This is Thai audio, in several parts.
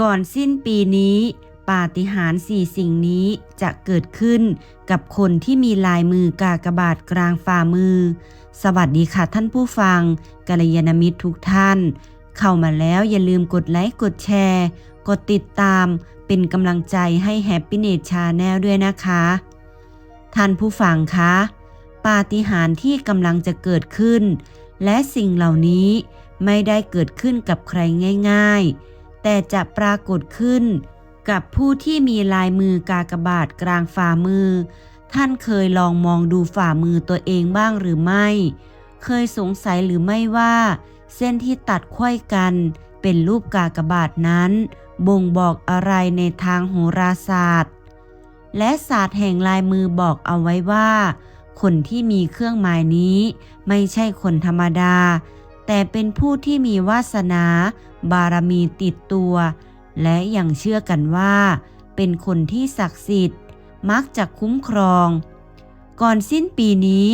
ก่อนสิ้นปีนี้ ปาฏิหาริย์สี่สิ่งนี้จะเกิดขึ้นกับคนที่มีลายมือกากบาทกลางฝ่ามือ สวัสดีค่ะท่านผู้ฟังกัลยาณมิตรทุกท่าน เข้ามาแล้วอย่าลืมกดไลค์กดแชร์ กดติดตามเป็นกำลังใจให้ Happy n e t Channel ด้วยนะคะ ท่านผู้ฟังคะปาฏิหาริย์ที่กำลังจะเกิดขึ้น และสิ่งเหล่านี้ไม่ได้เกิดขึ้นกับใครง่าย ๆ แต่จะปรากฏขึ้นกับผู้ที่มีลายมือกากบาทกลางฝ่ามือ ท่านเคยลองมองดูฝ่ามือตัวเองบ้างหรือไม่ เคยสงสัยหรือไม่ว่า เส้นที่ตัดไขว้กันเป็นรูปกากบาทนั้น บ่งบอกอะไรในทางโหราศาสตร์ และศาสตร์แห่งลายมือบอกเอาไว้ว่า คนที่มีเครื่องหมายนี้ไม่ใช่คนธรรมดา แต่เป็นผู้ที่มีวาสนา บารมีติดตัว และยังเชื่อกันว่า เป็นคนที่ศักดิ์สิทธิ์ มักจะคุ้มครอง ก่อนสิ้นปีนี้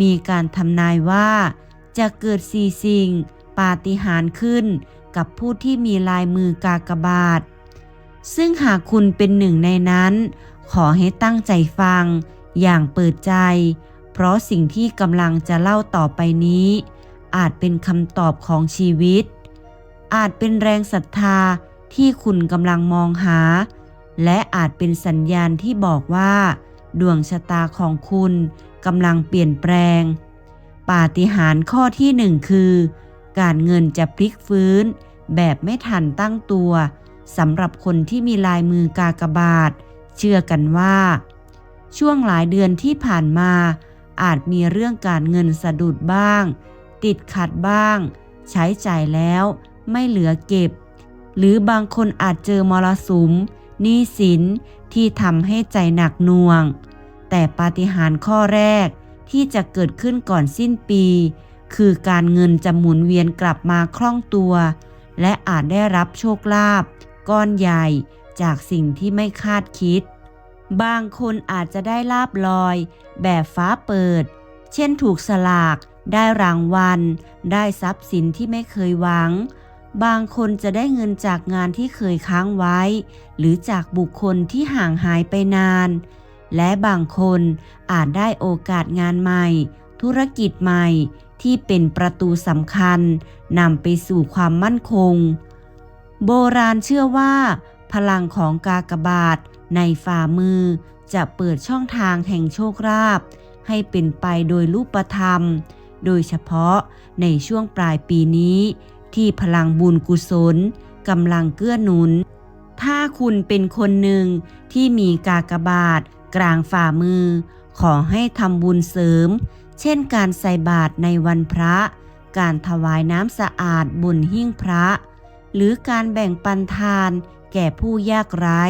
มีการทำนายว่า จะเกิดสี่สิ่ง ปาฏิหาริย์ขึ้นกับผู้ที่มีลายมือกากบาท ซึ่งหากคุณเป็นหนึ่งในนั้น ขอให้ตั้งใจฟัง อย่างเปิดใจ เพราะสิ่งที่กำลังจะเล่าต่อไปนี้ อาจเป็นคำตอบของชีวิต อาจเป็นแรงศรัทธาที่คุณกำลังมองหา และอาจเป็นสัญญาณที่บอกว่า ดวงชะตาของคุณกำลังเปลี่ยนแปลง ปาฏิหาริย์ข้อที่หนึ่งคือ การเงินจะพลิกฟื้น แบบไม่ทันตั้งตัวสำหรับคนที่มีลายมือกากบาท เชื่อกันว่า ช่วงหลายเดือนที่ผ่านมา อาจมีเรื่องการเงินสะดุดบ้าง ติดขัดบ้าง ใช้จ่ายแล้วไม่เหลือเก็บ หรือบางคนอาจเจอมรสุมหนี้สินที่ทำให้ใจหนักหน่วง แต่ปาฏิหาริย์ข้อแรกที่จะเกิดขึ้นก่อนสิ้นปี คือการเงินจะหมุนเวียนกลับมาคล่องตัว และอาจได้รับโชคลาภก้อนใหญ่จากสิ่งที่ไม่คาดคิด บางคนอาจจะได้ลาบลอย แบบฟ้าเปิด เช่นถูกสลาก ได้รางวัล ได้ทรัพย์สินที่ไม่เคยหวัง บางคนจะได้เงินจากงานที่เคยค้างไว้ หรือจากบุคคลที่ห่างหายไปนาน และบางคนอาจได้โอกาสงานใหม่ ธุรกิจใหม่ที่เป็นประตูสำคัญนำไปสู่ความมั่นคง โบราณเชื่อว่า พลังของกากบาทในฝ่ามือจะเปิดช่องทางแห่งโชคลาภให้เป็นไปโดยรูปธรรม โดยเฉพาะในช่วงปลายปีนี้ ที่พลังบุญกุศลกำลังเกื้อหนุน ถ้าคุณเป็นคนหนึ่งที่มีกากบาทกลางฝ่ามือ ขอให้ทำบุญเสริม เช่นการใส่บาตรในวันพระ การถวายน้ำสะอาดบนหิ้งพระ หรือการแบ่งปันทานแก่ผู้ยากไร้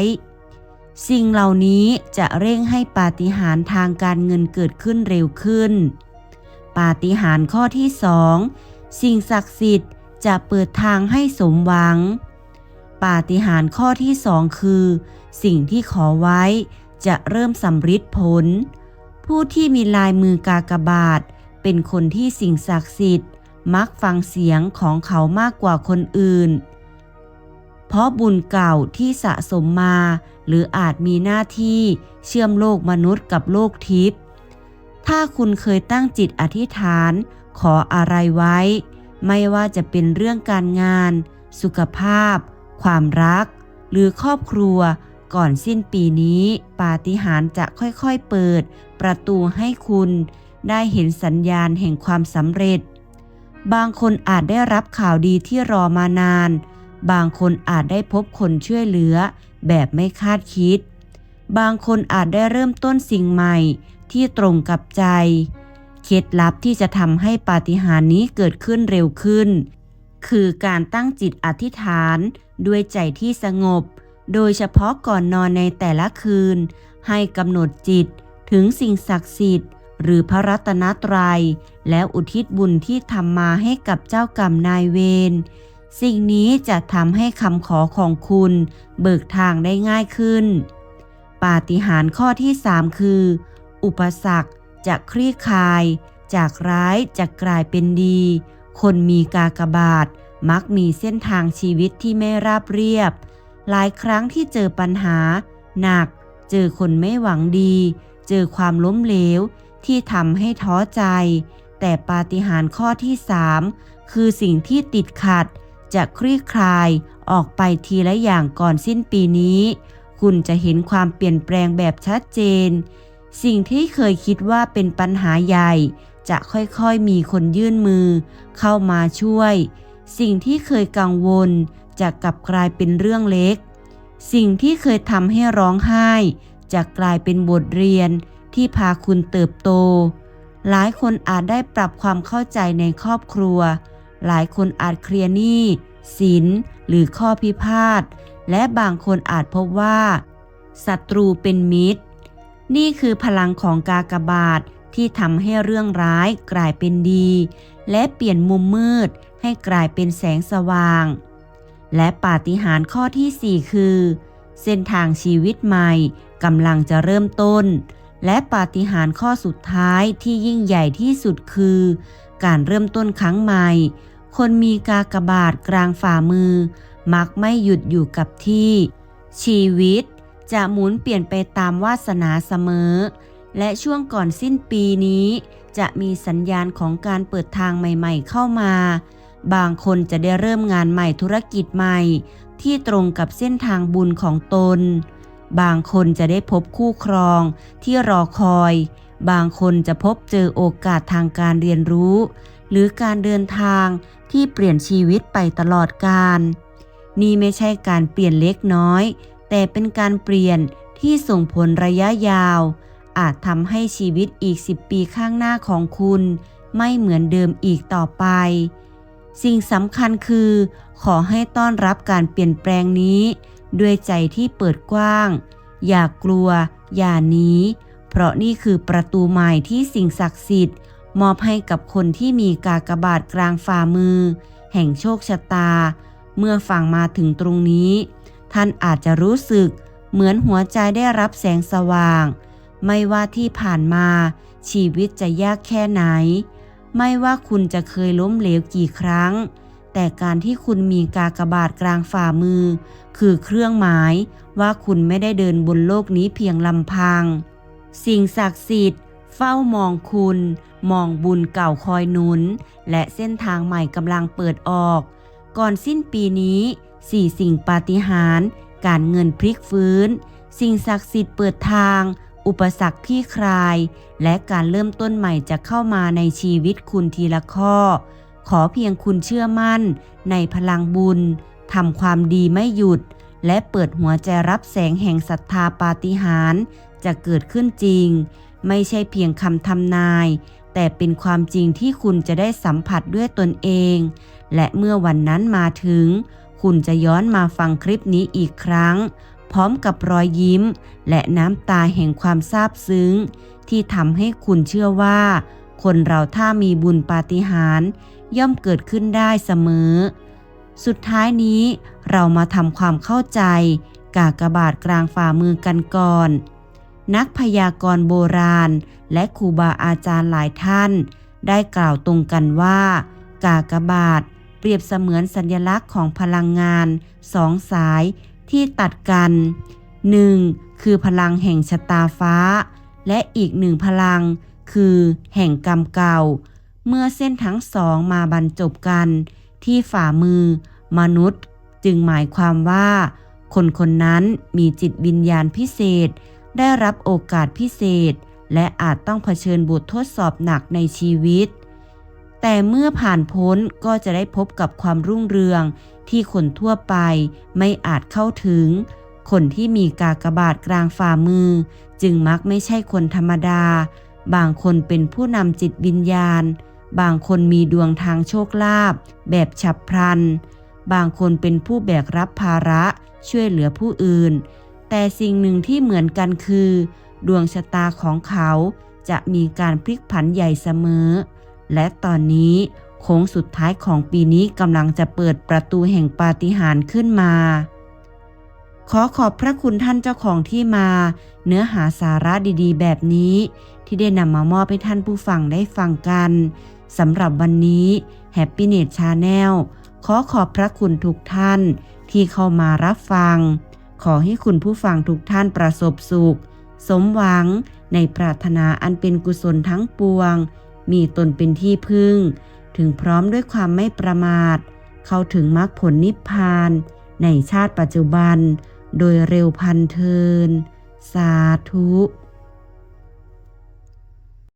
สิ่งเหล่านี้จะเร่งให้ปาฏิหาริย์ทางการเงินเกิดขึ้นเร็วขึ้น ปาฏิหาริย์ข้อที่สองสิ่งศักดิ์สิทธิ์จะเปิดทางให้สมหวัง ปาฏิหาริย์ข้อที่สองคือ สิ่งที่ขอไว้จะเริ่มสำฤทธิ์ผล ผู้ที่มีลายมือกากบาท เป็นคนที่สิ่งศักดิ์สิทธิ์ มักฟังเสียงของเขามากกว่าคนอื่น เพราะบุญเก่าที่สะสมมา หรืออาจมีหน้าที่เชื่อมโลกมนุษย์กับโลกทิพย์ ถ้าคุณเคยตั้งจิตอธิษฐาน ขออะไรไว้ ไม่ว่าจะเป็นเรื่องการงาน สุขภาพ ความรัก หรือครอบครัว ก่อนสิ้นปีนี้ ปาฏิหาริย์จะค่อยๆเปิด ประตูให้คุณ ได้เห็นสัญญาณแห่งความสำเร็จ บางคนอาจได้รับข่าวดีที่รอมานาน บางคนอาจได้พบคนช่วยเหลือ แบบไม่คาดคิด บางคนอาจได้เริ่มต้นสิ่งใหม่ ที่ตรงกับใจ เคล็ดลับที่จะทำให้ปาฏิหาริย์นี้เกิดขึ้นเร็วขึ้น คือการตั้งจิตอธิษฐานด้วยใจที่สงบ โดยเฉพาะก่อนนอนในแต่ละคืน ให้กำหนดจิตถึงสิ่งศักดิ์สิทธิ์ หรือพระรัตนตรยัย แล้วอุทิศบุญที่ทำมาให้กับเจ้ากรรมนายเวรสิ่งนี้จะทำให้คำขอของคุณเบิกทางได้ง่ายขึ้น ปาฏิหาริย์ข้อที่ 3 คือ อุปสรรคจะคลี่คลาย จากร้ายจะกลายเป็นดี คนมีกากบาท มักมีเส้นทางชีวิตที่ไม่ราบเรียบ หลายครั้งที่เจอปัญหา หนัก เจอคนไม่หวังดี เจอความล้มเหลว ที่ทำให้ท้อใจ แต่ปาฏิหาริย์ข้อที่สามคือสิ่งที่ติดขัด จะคลี่คลายออกไปทีละอย่างก่อนสิ้นปีนี้ คุณจะเห็นความเปลี่ยนแปลงแบบชัดเจน สิ่งที่เคยคิดว่าเป็นปัญหาใหญ่ จะค่อยๆมีคนยื่นมือ เข้ามาช่วย สิ่งที่เคยกังวล จะกลับกลายเป็นเรื่องเล็ก สิ่งที่เคยทำให้ร้องไห้ จะกลายเป็นบทเรียนที่พาคุณเติบโต หลายคนอาจได้ปรับความเข้าใจในครอบครัว หลายคนอาจเคลียร์หนี้สินหรือข้อพิพาท และบางคนอาจพบว่าศัตรูเป็นมิตร นี่คือพลังของกากบาทที่ทำให้เรื่องร้ายกลายเป็นดี และเปลี่ยนมุมมืดให้กลายเป็นแสงสว่าง และปาฏิหาริย์ข้อที่ 4 คือ เส้นทางชีวิตใหม่กำลังจะเริ่มต้น และปาฏิหาริย์ข้อสุดท้ายที่ยิ่งใหญ่ที่สุดคือ การเริ่มต้นครั้งใหม่ คนมีกากบาทกลางฝ่ามือ มักไม่หยุดอยู่กับที่ ชีวิต จะหมุนเปลี่ยนไปตามวาสนาเสมอ และช่วงก่อนสิ้นปีนี้ จะมีสัญญาณของการเปิดทางใหม่ๆเข้ามา บางคนจะได้เริ่มงานใหม่ธุรกิจใหม่ ที่ตรงกับเส้นทางบุญของตน บางคนจะได้พบคู่ครองที่รอคอย บางคนจะพบเจอโอกาสทางการเรียนรู้ หรือการเดินทางที่เปลี่ยนชีวิตไปตลอดกาลนี่ไม่ใช่การเปลี่ยนเล็กน้อย แต่เป็นการเปลี่ยนที่ส่งผลระยะยาว อาจทำให้ชีวิตอีก 10 ปีข้างหน้าของคุณ ไม่เหมือนเดิมอีกต่อไป สิ่งสำคัญคือ ขอให้ต้อนรับการเปลี่ยนแปลงนี้ ด้วยใจที่เปิดกว้าง อย่ากกลัว อย่าหนีเพราะนี่คือประตูใหม่ที่สิ่งศักดิ์สิทธิ์ มอบให้กับคนที่มีกากบาทกลางฝ่ามือ แห่งโชคชะตา เมื่อฟังมาถึงตรงนี้ ท่านอาจจะรู้สึกเหมือนหัวใจได้รับแสงสว่าง ไม่ว่าที่ผ่านมา ชีวิตจะยากแค่ไหน ไม่ว่าคุณจะเคยล้มเหลวกี่ครั้ง แต่การที่คุณมีกากบาทกลางฝ่ามือ คือเครื่องหมายว่าคุณไม่ได้เดินบนโลกนี้เพียงลำพัง สิ่งศักดิ์สิทธิ์เฝ้ามองคุณ มองบุญเก่าคอยหนุน และเส้นทางใหม่กำลังเปิดออก ก่อนสิ้นปีนี้ สี่สิ่งปาฏิหาริย์การเงินพลิกฟื้น สิ่งศักดิ์สิทธิ์เปิดทาง อุปสรรคที่คลาย และการเริ่มต้นใหม่จะเข้ามาในชีวิตคุณทีละข้อ ขอเพียงคุณเชื่อมั่น ในพลังบุญทำความดีไม่หยุด และเปิดหัวใจรับแสงแห่งศรัทธาปาฏิหาริย์จะเกิดขึ้นจริง ไม่ใช่เพียงคำทำนาย แต่เป็นความจริงที่คุณจะได้สัมผัสด้วยตนเอง และเมื่อวันนั้นมาถึง คุณจะย้อนมาฟังคลิปนี้อีกครั้ง พร้อมกับรอยยิ้ม และน้ำตาแห่งความซาบซึ้ง ที่ทำให้คุณเชื่อว่า คนเราถ้ามีบุญปาฏิหาริย์ย่อมเกิดขึ้นได้เสมอ สุดท้ายนี้เรามาทำความเข้าใจ กากบาทกลางฝ่ามือกันก่อน นักพยากรณ์โบราณ และครูบาอาจารย์หลายท่าน ได้กล่าวตรงกันว่า กากบาท รียบเสมือนสัญลักษณ์ของพลังงานสองสายที่ตัดกัน 1. คือพลังแห่งชะตาฟ้า และอีกหนึ่งพลัง คือแห่งกรรมเก่า เมื่อเส้นทั้งสองมาบรรจบกัน ที่ฝ่ามือ มนุษย์ จึงหมายความว่า คนคนนั้นมีจิตวิญญาณพิเศษ ได้รับโอกาสพิเศษ และอาจต้องเผชิญบททดสอบหนักในชีวิต แต่เมื่อผ่านพ้นก็จะได้พบกับความรุ่งเรือง ที่คนทั่วไปไม่อาจเข้าถึง คนที่มีกากบาทกลางฝ่ามือ จึงมักไม่ใช่คนธรรมดา บางคนเป็นผู้นำจิตวิญญาณ บางคนมีดวงทางโชคลาภแบบฉับพลัน บางคนเป็นผู้แบกรับภาระช่วยเหลือผู้อื่น แต่สิ่งหนึ่งที่เหมือนกันคือ ดวงชะตาของเขาจะมีการพลิกผันใหญ่เสมอ และตอนนี้โค้งสุดท้ายของปีนี้กำลังจะเปิดประตูแห่งปาฏิหาริย์ขึ้นมา ขอขอบพระคุณท่านเจ้าของที่มา เนื้อหาสาระดีๆ แบบนี้ ที่ได้นำมามอบให้ท่านผู้ฟังได้ฟังกันสำหรับวันนี้ Happy n e t Channel ขอขอบพระคุณทุกท่านที่เข้ามารับฟัง ขอให้คุณผู้ฟังทุกท่านประสบสุข สมหวังในปรารถนาอันเป็นกุศลทั้งปวง มีตนเป็นที่พึ่ง ถึงพร้อมด้วยความไม่ประมาท เข้าถึงมรรคผลนิพพาน ในชาติปัจจุบัน โดยเร็วพันเทิน สาธุ